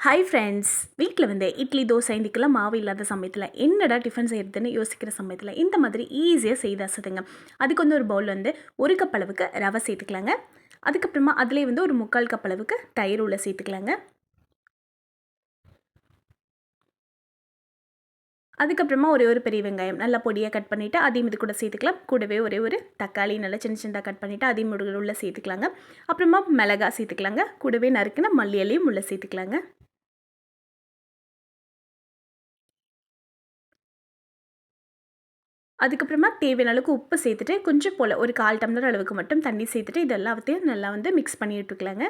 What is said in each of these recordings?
Hi friends வீட்டில் வந்து இட்லி தோசை இதுக்கெல்லாம் மாவு இல்லாத சமயத்தில் என்னடா டிஃபன் செய்கிறதுன்னு யோசிக்கிற சமயத்தில் இந்த மாதிரி ஈஸியாக செய்து அசதுங்க. அதுக்கு வந்து ஒரு பவுல் வந்து ஒரு கப் அளவுக்கு ரவை சேர்த்துக்கலாங்க. அதுக்கப்புறமா அதிலே வந்து ஒரு முக்கால் கப் அளவுக்கு தயிர் உள்ள சேர்த்துக்கலாங்க. அதுக்கப்புறமா ஒரே ஒரு பெரிய வெங்காயம் நல்லா பொடியாக கட் பண்ணிவிட்டு அதையும் இது கூட சேர்த்துக்கலாம். கூடவே ஒரே ஒரு தக்காளி நல்லா சின்ன சின்னதாக கட் பண்ணிவிட்டு அதையும் உள்ள சேர்த்துக்கலாங்க. அப்புறமா மிளகா சேர்த்துக்கலாங்க. கூடவே நறுக்குன்னா மல்லி இலையும் உள்ளே சேர்த்துக்கலாங்க. அதுக்கப்புறமா தேவையான அளவுக்கு உப்பு சேர்த்துட்டு கொஞ்சம் போல் ஒரு கால் டம்ளர் அளவுக்கு மட்டும் தண்ணி சேர்த்துட்டு இது எல்லாத்தையும் நல்லா வந்து மிக்ஸ் பண்ணி விட்டுக்கலாங்க.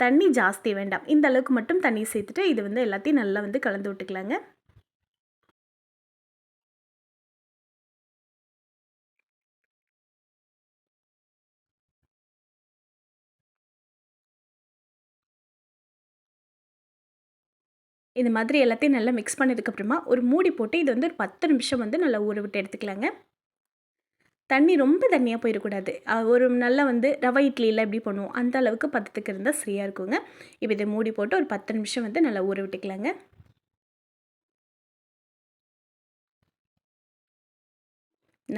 தண்ணி ஜாஸ்தி வேண்டாம். இந்த அளவுக்கு மட்டும் தண்ணி சேர்த்துட்டு இது வந்து எல்லாத்தையும் நல்லா வந்து கலந்து விட்டுக்கலாங்க. இது மாதிரி எல்லாத்தையும் நல்லா மிக்ஸ் பண்ணதுக்கப்புறமா ஒரு மூடி போட்டு இது வந்து ஒரு பத்து நிமிஷம் வந்து நல்லா ஊற விட்டு எடுத்துக்கலாங்க. தண்ணி ரொம்ப தண்ணியாக போயிடக்கூடாது. ஒரு நல்லா வந்து ரவை இட்லியில் எப்படி பண்ணுவோம் அந்த அளவுக்கு பதத்துக்கு இருந்தால் சரியாக இருக்குங்க. இப்போ இதை மூடி போட்டு ஒரு பத்து நிமிஷம் வந்து நல்லா ஊற விட்டுக்கலாங்க.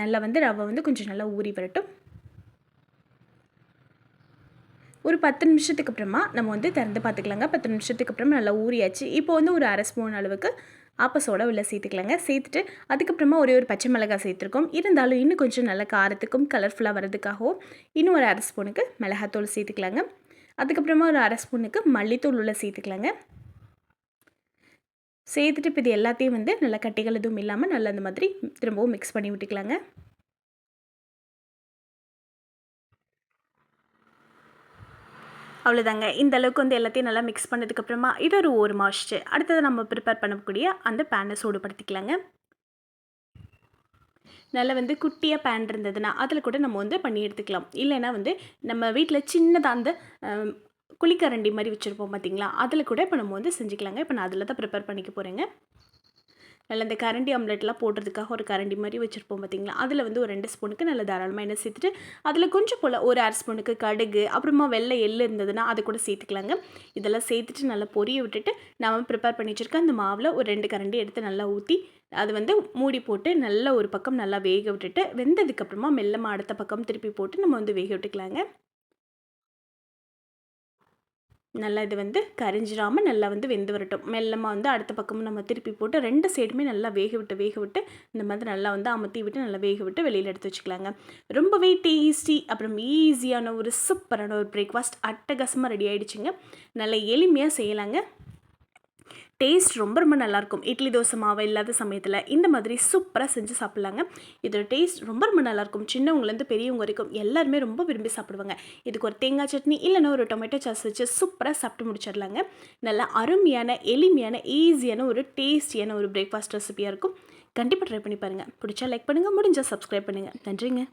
நல்லா வந்து ரவை வந்து கொஞ்சம் நல்லா ஊறி வரட்டும். ஒரு பத்து நிமிஷத்துக்கு அப்புறமா நம்ம வந்து திறந்து பார்த்துக்கலாங்க. பத்து நிமிஷத்துக்கு அப்புறமா நல்லா ஊறியாச்சு. இப்போ வந்து ஒரு அரை ஸ்பூன் அளவுக்கு ஆப்பசோட உள்ள சேர்த்துக்கலாங்க. சேர்த்துட்டு அதுக்கப்புறமா ஒரே ஒரு பச்சை மிளகாய் சேர்த்துருக்கோம். இருந்தாலும் இன்னும் கொஞ்சம் நல்ல காரத்துக்கும் கலர்ஃபுல்லாக வரதுக்காகவும் இன்னும் ஒரு அரை ஸ்பூனுக்கு மிளகாத்தூள் சேர்த்துக்கலாங்க. அதுக்கப்புறமா ஒரு அரை ஸ்பூனுக்கு மல்லித்தூள் உள்ள சேர்த்துக்கலாங்க. சேர்த்துட்டு இப்போ இது எல்லாத்தையும் வந்து நல்லா கட்டிகள் எதுவும் இல்லாமல் நல்லா அந்த மாதிரி திரும்பவும் மிக்ஸ் பண்ணி விட்டுக்கலாங்க. அவ்வளோதாங்க இந்த அளவுக்கு வந்து எல்லாத்தையும் நல்லா மிக்ஸ் பண்ணதுக்கப்புறமா இது ஒரு ஒரு மாஸ்ட்டு அடுத்தது நம்ம ப்ரிப்பேர் பண்ணக்கூடிய அந்த பேனை சூடுபடுத்திக்கலாங்க. நல்லா வந்து குட்டியாக பேன் இருந்ததுன்னா அதில் கூட நம்ம வந்து பண்ணி எடுத்துக்கலாம். இல்லைன்னா வந்து நம்ம வீட்டில் சின்னதாக அந்த குழிக்கரண்டி மாதிரி வச்சுருப்போம் பார்த்திங்களா அதில் கூட இப்போ நம்ம வந்து செஞ்சுக்கலாங்க. இப்போ நான் அதில் தான் ப்ரிப்பேர் பண்ணிக்க போகிறேங்க நல்ல இந்த கரண்டி ஆம்லெட்லாம் போடுறதுக்காக ஒரு கரண்டி மாதிரி வச்சுருப்போம் பார்த்திங்களா? அதில் வந்து ஒரு ரெண்டு ஸ்பூனுக்கு நல்ல தாராளமாக எண்ணெய் சேர்த்துட்டு அதில் கொஞ்சம் போல் ஒரு அரை ஸ்பூனுக்கு கடுகு அப்புறமா வெள்ளை எள்ளு இருந்ததுன்னா அதை கூட சேர்த்துக்கலாங்க. இதெல்லாம் சேர்த்துட்டு நல்லா பொரிய விட்டுட்டு நாம் ப்ரிப்பேர் பண்ணி வச்சுருக்கேன் அந்த மாவில் ஒரு ரெண்டு கரண்டி எடுத்து நல்லா ஊற்றி அது வந்து மூடி போட்டு நல்ல ஒரு பக்கம் நல்லா வேக விட்டுட்டு வெந்ததுக்கப்புறமா மெல்லமாக அடுத்த பக்கம் திருப்பி போட்டு நம்ம வந்து வேக விட்டுக்கலாங்க. நல்லா இது வந்து கரிஞ்சிடாமல் நல்லா வந்து வெந்து வரட்டும். மெல்லமாக வந்து அடுத்த பக்கமும் நம்ம திருப்பி போட்டு ரெண்டு சைடுமே நல்லா வேக விட்டு வேக விட்டு இந்த மாதிரி நல்லா வந்து அமர்த்தி விட்டு நல்லா வேக விட்டு வெளியில் எடுத்து வச்சுக்கலாங்க. ரொம்பவே டேஸ்டி அப்புறம் ஈஸியான ஒரு சூப்பரான ஒரு பிரேக்ஃபாஸ்ட் அட்டகாசமாக ரெடி ஆகிடுச்சிங்க நல்லா எளிமையாக செய்யலாங்க. டேஸ்ட் ரொம்ப ரொம்ப நல்லாயிருக்கும். இட்லி தோசை மாவு இல்லாத சமயத்தில் இந்த மாதிரி சூப்பராக செஞ்சு சாப்பிட்லாங்க. இதோட டேஸ்ட் ரொம்ப ரொம்ப நல்லாயிருக்கும். சின்னவங்கலேருந்து பெரியவங்க வரைக்கும் எல்லாருமே ரொம்ப விரும்பி சாப்பிடுவாங்க. இதுக்கு ஒரு தேங்காய் சட்னி இல்லைன்னா ஒரு டொமேட்டோ சாஸ் வச்சு சூப்பராக சாப்பிட்டு முடிச்சிடலாங்க. நல்லா அருமையான எளிமையான ஈஸியான ஒரு டேஸ்டியான ஒரு பிரேக்ஃபாஸ்ட் ரெசிபியாக இருக்கும். கண்டிப்பாக ட்ரை பண்ணி பாருங்கள் பிடிச்சா லைக் பண்ணுங்கள் முடிஞ்சால் சப்ஸ்கிரைப் பண்ணுங்கள் நன்றிங்க.